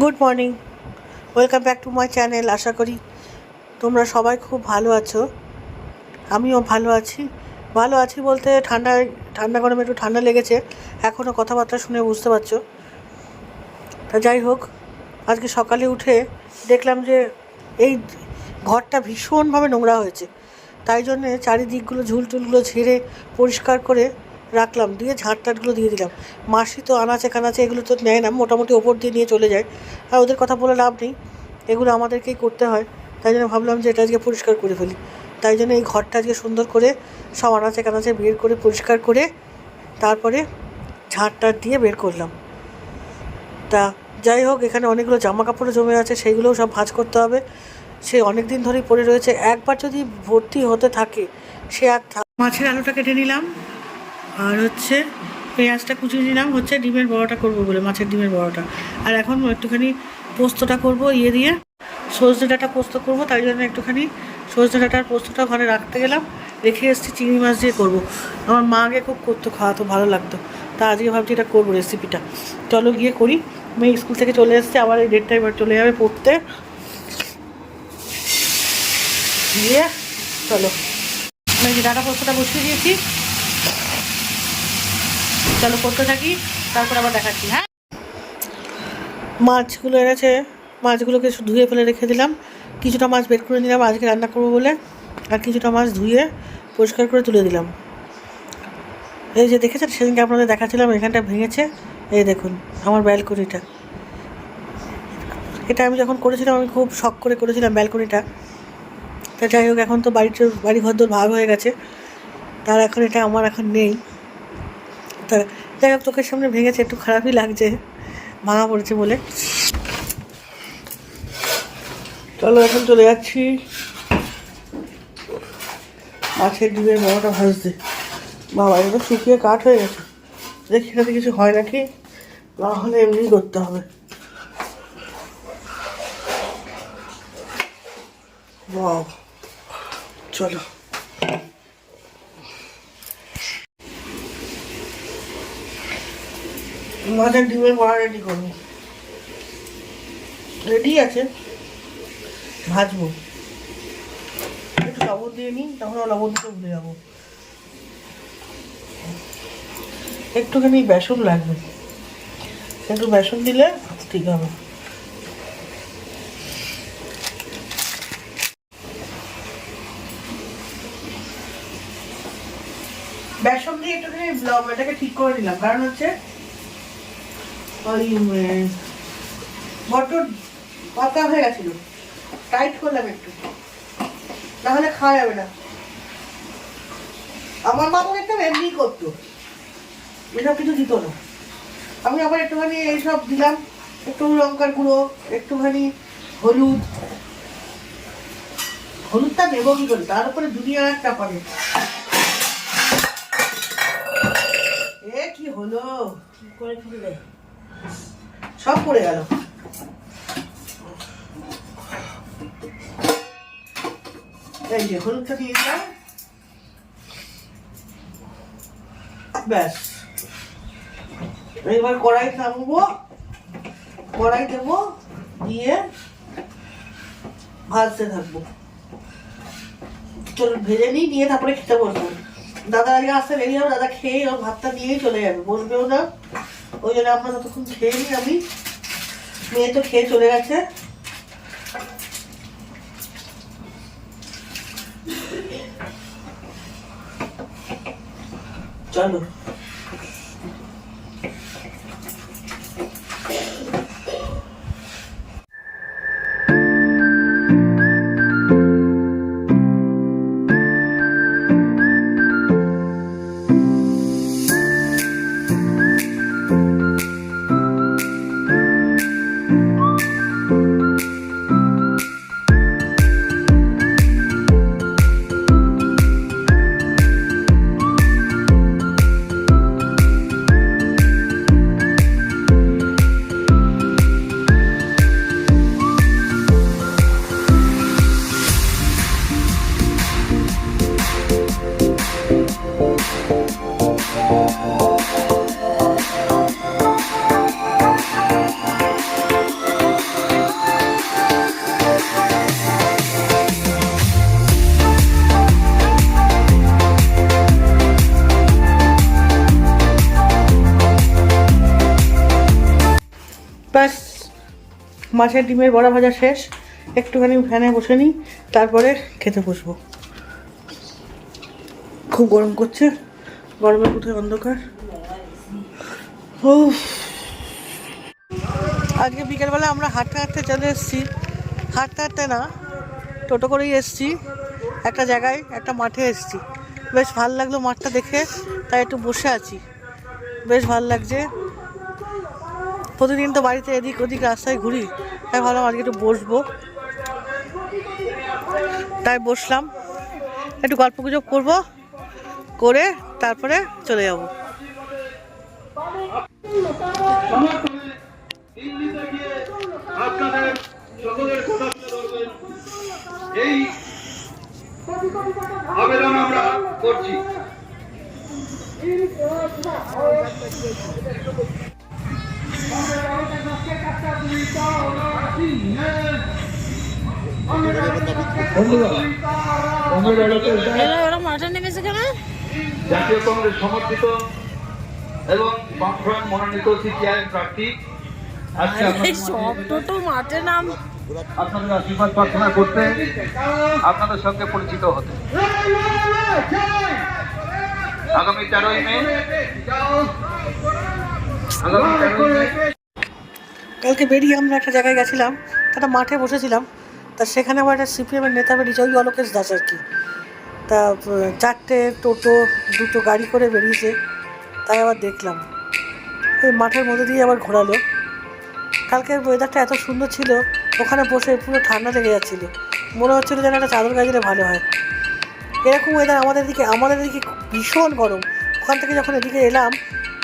Good morning welcome back to my channel আশা করি তোমরা সবাই খুব ভালো আছো। আমিও ভালো আছি। ভালো আছি বলতে ঠান্ডায় ঠান্ডা গরমে একটু ঠান্ডা লেগেছে। এখনও কথাবার্তা শুনে বুঝতে পারছ। তা যাই হোক, আজকে সকালে উঠে দেখলাম যে এই ঘরটা ভীষণভাবে নোংরা হয়েছে। তাই জন্যে চারিদিকগুলো ঝুল টুলগুলো ঝেড়ে পরিষ্কার করে রাখলাম, দিয়ে ঝাঁট টাটগুলো দিয়ে দিলাম। মাসি তো আনাচে কানাচে এগুলো তো নেয় না, মোটামুটি ওপর দিয়ে নিয়ে চলে যায়। আর ওদের কথা বলে লাভ নেই। এগুলো আমাদেরকেই করতে হয়। তাই জন্য ভাবলাম যে এটা আজকে পরিষ্কার করে ফেলি। তাই জন্য এই ঘরটা আজকে সুন্দর করে সব আনাচে কানাচে বের করে, পরিষ্কার করে তারপরে ঝাঁট টাট দিয়ে বের করলাম। তা যাই হোক, এখানে অনেকগুলো জামা কাপড়ও জমে আছে, সেইগুলোও সব ভাঁজ করতে হবে। সে অনেক দিন ধরেই পড়ে রয়েছে। একবার যদি ভর্তি হতে থাকে, সে আর মাছের আলুটা কেটে নিলাম। আর হচ্ছে পেঁয়াজটা কুচিয়ে নিলাম, হচ্ছে ডিমের বড়াটা করব বলে, মাছের ডিমের বড়াটা। আর এখন একটুখানি পোস্তটা করব ইয়ে দিয়ে সজনে ডাঁটা পোস্ত করব, তাই জন্য একটুখানি সজনে ডাঁটার পোস্তটা ঘরে রাখতে গেলাম, রেখে এসেছি চিংড়ি মাছ দিয়ে করব। আমার মা আগে খুব করতো, খাওয়াতো, ভালো লাগতো। তা আজকে ভাবছি এটা করব রেসিপিটা। চলো গিয়ে করি। মেয়ে স্কুল থেকে চলে এসছে, আবার এই ডেটটা এবার চলে যাবে পড়তে। দিয়ে চলো। ডাটা পোস্তটা বসিয়ে দিয়েছি। চলো করতে থাকি, তারপর আবার দেখাচ্ছি হ্যাঁ? মাছগুলো এনেছে, মাছগুলোকে ধুয়ে ফেলে রেখে দিলাম। কিছুটা মাছ বের করে নিলাম, আজকে রান্না করব বলে, আর কিছুটা মাছ ধুয়ে পরিষ্কার করে তুলে দিলাম। এই যে দেখেছেন, সেদিনকে আপনাদের দেখাচ্ছিলাম, এখানটা ভেঙেছে। এই দেখুন, আমার ব্যালকনিটা। এটা আমি যখন করেছিলাম, আমি খুব শখ করে করেছিলাম ব্যালকনিটা। তা যাই হোক, এখন তো বাড়িতে বাড়ি ঘরদোর ভাগ হয়ে গেছে। তার এখন এটা আমার এখন নেই। তা যাই হোক, চোখের সামনে ভেঙেছে, একটু খারাপই লাগছে ভাঙা পড়েছে বলে। চলো, এখন চলে যাচ্ছি। মাছের ডিমের বড়টা ভাজতে। বাবা, এটা শুকিয়ে কাঠ হয়ে গেছে। দেখি এটাতে কিছু হয় নাকি? না হলে এমনি করতে হবে। বাও চলো। মাছের ডিমের বড়া রেডি করব রেডি আছে। ভাজবো। একটু লবণ দিয়ে নিই তখন লবণ দিতে ভুলে যাব। একটুখানি বেসন লাগবে। একটু বেসন দিলে ঠিক হবে। বেসন দিয়ে একটুখানি এটাকে ঠিক করে নিলাম। কারণ হচ্ছে ওই পাতলা হয়ে গেছিল। টাইট করলাম একটু। নাহলে খাওয়া যাবে না। আমার মা তো দেখতাম এমনি করতো। এসব কিছু দিত না। আমি আবার একটুখানি এইসব দিলাম। একটু লঙ্কার গুঁড়ো, একটুখানি হলুদ। হলুদটা নেব কি করে? তার উপরে দুনিয়া একটা পাবে এ কি হলো? কি করে ফেললে? সব পড়ে গেল। এই যে হলুদটা দিয়ে দিলাম ব্যাস। এবার কড়াই নামবো। কড়াই দেবো, দিয়ে ভাজতে থাকব। চলো ভেজে নিই, নিয়ে তারপরে খেতে বসবো। দাদা আজকে আসতে রেডি হবে, দাদা খেয়ে ভাতটা নিয়েই চলে যাবে, বসবেও না। ওই জন্য আমরা ততক্ষণ খেয়ে আমি মেয়ে তো খেয়ে চলে গেছে। চলো। ব্যাস, মাছের ডিমের বড়া ভাজা শেষ। একটুখানি ফ্যানে বসে নিই, তারপরে খেতে বসবো। খুব গরম করছে, গরমের কোথায় অন্ধকার? আজকে বিকেলবেলা আমরা হাঁটতে হাঁটতে চলে এসেছি। হাঁটতে হাঁটতে না, টোটো করেই এসেছি। একটা জায়গায়, একটা মাঠে এসেছি। বেশ ভালো লাগল মাঠটা দেখে, তাই একটু বসে আছি। বেশ ভালো লাগছে। প্রতিদিন তো বাড়িতে এদিক ওদিক রাস্তায় ঘুরি, তাই ভাবলাম আজকে একটু বসবো। তাই বসলাম। একটু গল্প গুজব করব, করে তারপরে চলে যাব। করছি। ওরা মাঠে নেমেছে কেন? জাতীয় কংগ্রেস সমর্থিত এবং বামফ্রন্ট মনোনীত সিপিআই প্রার্থী। আজকে এই আপনাদের সব মাঠে নাম। আপনাদের আশীর্বাদ প্রার্থনা করতে আপনাদের সঙ্গে পরিচিত হতে। আগামী তেরোই মে কালকে বেরিয়ে আমরা একটা জায়গায় গেছিলাম, একটা মাঠে বসেছিলাম, তা সেখানে আবার একটা সিপিএমের নেতা বেরিয়েছে, ওই অলোকেশ দাস আর কি। তা চারটে টোটো, দুটো গাড়ি করে বেরিয়েছে, তাই আবার দেখলাম। ওই মাঠের মধ্যে দিয়ে আবার ঘোরালো। কালকের ওয়েদারটা এত সুন্দর ছিল, ওখানে বসে পুরো ঠান্ডা লেগে যাচ্ছিল। মনে হচ্ছিল যেন একটা চাদর দিলে ভালো হয়। এরকম ওয়েদার আমাদের দিকে আমাদের দিকে ভীষণ গরম। ওখান থেকে যখন এদিকে এলাম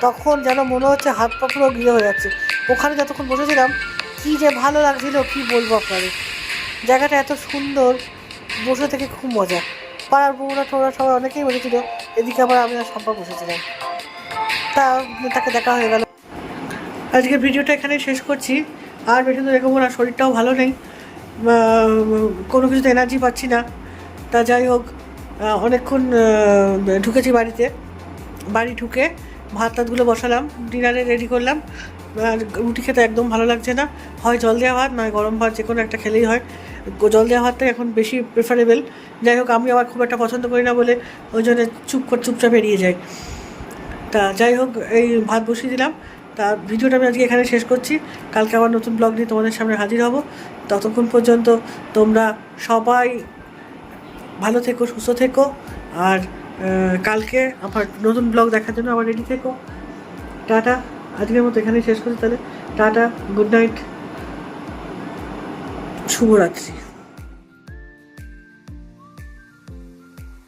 তখন যেন মনে হচ্ছে হাত পা পুরো গিয়ে হয়ে যাচ্ছে। ওখানে যতক্ষণ বসেছিলাম, কী যে ভালো লাগছিল, কি বলব আপনাদের? জায়গাটা এত সুন্দর, বসে থেকে খুব মজা। পাড়ার বউরা টোরা সবাই অনেকেই বসেছিল, এদিকে আবার আমি আর সম্পর্ক বসেছিলাম। তা, তাকে দেখা হয়ে গেল। আজকের ভিডিওটা এখানেই শেষ করছি। আর বেশি দূর এগোবো না শরীরটাও ভালো নেই। কোনো কিছুতে এনার্জি পাচ্ছি না। তা যাই হোক অনেকক্ষণ ঢুকেছি বাড়িতে। বাড়ি ঢুকে ভাত টাতগুলো বসালাম ডিনারে রেডি করলাম। আর রুটি খেতে একদম ভালো লাগছে না। হয় জল দেওয়া ভাত, নয় গরম ভাত যে কোনো একটা খেলেই হয়। জল দেওয়া ভাতটাই এখন বেশি প্রেফারেবল যাই হোক, আমি আবার খুব একটা পছন্দ করি না বলে ওই জন্য চুপ করে, চুপচাপ বেরিয়ে যাই। তা যাই হোক, এই ভাত বসিয়ে দিলাম। তা ভিডিওটা আমি আজকে এখানে শেষ করছি। কালকে আবার নতুন ব্লগ নিয়ে তোমাদের সামনে হাজির হব। ততক্ষণ পর্যন্ত তোমরা সবাই ভালো থেকো, সুস্থ থেকো। আর কালকে আমার নতুন ব্লগ দেখার জন্য আবার রেডি থেকো। টাটা, আজকের মতো এখানেই শেষ করছি, তাহলে টাটা গুড নাইট শুভরাত্রি।